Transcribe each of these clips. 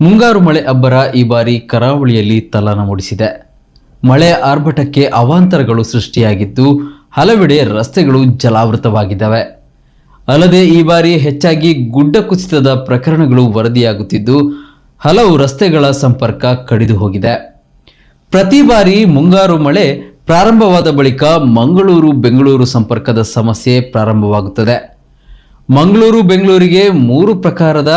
ಮುಂಗಾರು ಮಳೆ ಅಬ್ಬರ ಈ ಬಾರಿ ಕರಾವಳಿಯಲ್ಲಿ ತಲಾನ ಮೂಡಿಸಿದೆ. ಮಳೆ ಆರ್ಭಟಕ್ಕೆ ಅವಾಂತರಗಳು ಸೃಷ್ಟಿಯಾಗಿದ್ದು, ಹಲವೆಡೆ ರಸ್ತೆಗಳು ಜಲಾವೃತವಾಗಿದ್ದಾವೆ. ಅಲ್ಲದೆ ಈ ಬಾರಿ ಹೆಚ್ಚಾಗಿ ಗುಡ್ಡ ಕುಸಿತದ ಪ್ರಕರಣಗಳು ವರದಿಯಾಗುತ್ತಿದ್ದು, ಹಲವು ರಸ್ತೆಗಳ ಸಂಪರ್ಕ ಕಡಿದು ಹೋಗಿದೆ ಪ್ರತಿ ಬಾರಿ ಮುಂಗಾರು ಮಳೆ ಪ್ರಾರಂಭವಾದ ಬಳಿಕ ಮಂಗಳೂರು ಬೆಂಗಳೂರು ಸಂಪರ್ಕದ ಸಮಸ್ಯೆ ಪ್ರಾರಂಭವಾಗುತ್ತದೆ. ಮಂಗಳೂರು ಬೆಂಗಳೂರಿಗೆ ಮೂರು ಪ್ರಕಾರದ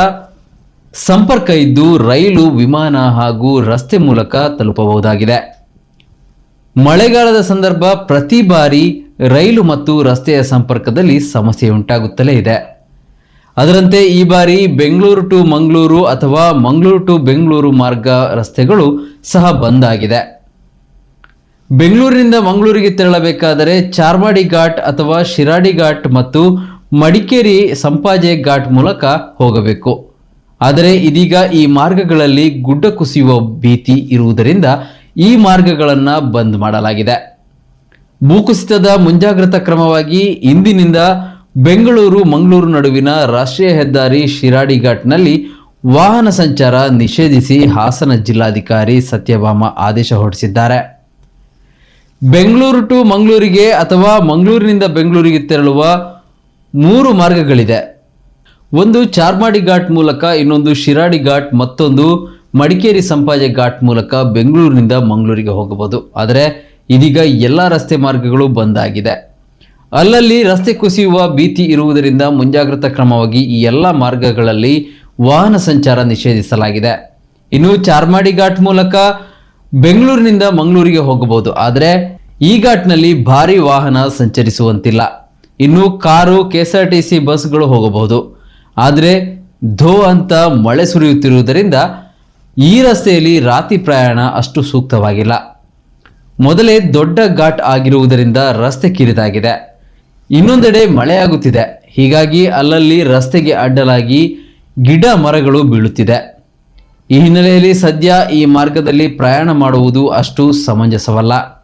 ಸಂಪರ್ಕ ಇದ್ದು ರೈಲು, ವಿಮಾನ ಹಾಗೂ ರಸ್ತೆ ಮೂಲಕ ತಲುಪಬಹುದಾಗಿದೆ. ಮಳೆಗಾಲದ ಸಂದರ್ಭ ಪ್ರತಿ ಬಾರಿ ರೈಲು ಮತ್ತು ರಸ್ತೆಯ ಸಂಪರ್ಕದಲ್ಲಿ ಸಮಸ್ಯೆ ಉಂಟಾಗುತ್ತಲೇ ಇದೆ. ಅದರಂತೆ ಈ ಬಾರಿ ಬೆಂಗಳೂರು ಟು ಮಂಗಳೂರು ಅಥವಾ ಮಂಗಳೂರು ಟು ಬೆಂಗಳೂರು ಮಾರ್ಗ ರಸ್ತೆಗಳು ಸಹ ಬಂದ್ ಆಗಿದೆ. ಬೆಂಗಳೂರಿನಿಂದ ಮಂಗಳೂರಿಗೆ ತೆರಳಬೇಕಾದರೆ ಚಾರ್ಮಾಡಿ ಘಾಟ್ ಅಥವಾ ಶಿರಾಡಿ ಘಾಟ್ ಮತ್ತು ಮಡಿಕೇರಿ ಸಂಪಾಜೆ ಘಾಟ್ ಮೂಲಕ ಹೋಗಬೇಕು. ಆದರೆ ಇದೀಗ ಈ ಮಾರ್ಗಗಳಲ್ಲಿ ಗುಡ್ಡ ಕುಸಿಯುವ ಭೀತಿ ಇರುವುದರಿಂದ ಈ ಮಾರ್ಗಗಳನ್ನು ಬಂದ್ ಮಾಡಲಾಗಿದೆ. ಭೂಕುಸಿತದ ಮುಂಜಾಗ್ರತಾ ಕ್ರಮವಾಗಿ ಇಂದಿನಿಂದ ಬೆಂಗಳೂರು, ಮಂಗಳೂರು ನಡುವಿನ ರಾಷ್ಟ್ರೀಯ ಹೆದ್ದಾರಿ ಶಿರಾಡಿ ಘಾಟ್ನಲ್ಲಿ ವಾಹನ ಸಂಚಾರ ನಿಷೇಧಿಸಿ ಹಾಸನ ಜಿಲ್ಲಾಧಿಕಾರಿ ಸತ್ಯಭಾಮ ಆದೇಶ ಹೊರಡಿಸಿದ್ದಾರೆ. ಬೆಂಗಳೂರು ಟು ಮಂಗಳೂರಿಗೆ ಅಥವಾ ಮಂಗಳೂರಿನಿಂದ ಬೆಂಗಳೂರಿಗೆ ತೆರಳುವ ಮೂರು ಮಾರ್ಗಗಳಿದೆ. ಒಂದು ಚಾರ್ಮಾಡಿ ಘಾಟ್ ಮೂಲಕ, ಇನ್ನೊಂದು ಶಿರಾಡಿ ಘಾಟ್, ಮತ್ತೊಂದು ಮಡಿಕೇರಿ ಸಂಪಾಜೆ ಘಾಟ್ ಮೂಲಕ ಬೆಂಗಳೂರಿನಿಂದ ಮಂಗಳೂರಿಗೆ ಹೋಗಬಹುದು. ಆದರೆ, ಇದೀಗ ಎಲ್ಲ ರಸ್ತೆ ಮಾರ್ಗಗಳು ಬಂದ್ ಆಗಿದೆ. ಅಲ್ಲಲ್ಲಿ ರಸ್ತೆ ಕುಸಿಯುವ ಭೀತಿ ಇರುವುದರಿಂದ ಮುಂಜಾಗ್ರತಾ ಕ್ರಮವಾಗಿ ಈ ಎಲ್ಲ ಮಾರ್ಗಗಳಲ್ಲಿ ವಾಹನ ಸಂಚಾರ ನಿಷೇಧಿಸಲಾಗಿದೆ. ಇನ್ನು ಚಾರ್ಮಾಡಿ ಘಾಟ್ ಮೂಲಕ ಬೆಂಗಳೂರಿನಿಂದ ಮಂಗಳೂರಿಗೆ ಹೋಗಬಹುದು. ಆದರೆ, ಈ ಘಾಟ್ನಲ್ಲಿ ಭಾರಿ ವಾಹನ ಸಂಚರಿಸುವಂತಿಲ್ಲ. ಇನ್ನು ಕಾರು, ಕೆಎಸ್ಆರ್ಟಿಸಿ ಬಸ್ಗಳು ಹೋಗಬಹುದು. ಆದರೆ ಧೋ ಅಂತ ಮಳೆ ಸುರಿಯುತ್ತಿರುವುದರಿಂದ ಈ ರಸ್ತೆಯಲ್ಲಿ ರಾತ್ರಿ ಪ್ರಯಾಣ ಅಷ್ಟು ಸೂಕ್ತವಾಗಿಲ್ಲ. ಮೊದಲೇ ದೊಡ್ಡ ಘಾಟ್ ಆಗಿರುವುದರಿಂದ ರಸ್ತೆ ಕಿರಿದಾಗಿದೆ. ಇನ್ನೊಂದೆಡೆ ಮಳೆಯಾಗುತ್ತಿದೆ ಹೀಗಾಗಿ ಅಲ್ಲಲ್ಲಿ ರಸ್ತೆಗೆ ಅಡ್ಡಲಾಗಿ ಗಿಡ ಮರಗಳು ಬೀಳುತ್ತಿದೆ. ಈ ಹಿನ್ನೆಲೆಯಲ್ಲಿ ಸದ್ಯ ಈ ಮಾರ್ಗದಲ್ಲಿ ಪ್ರಯಾಣ ಮಾಡುವುದು ಅಷ್ಟು ಸಮಂಜಸವಲ್ಲ.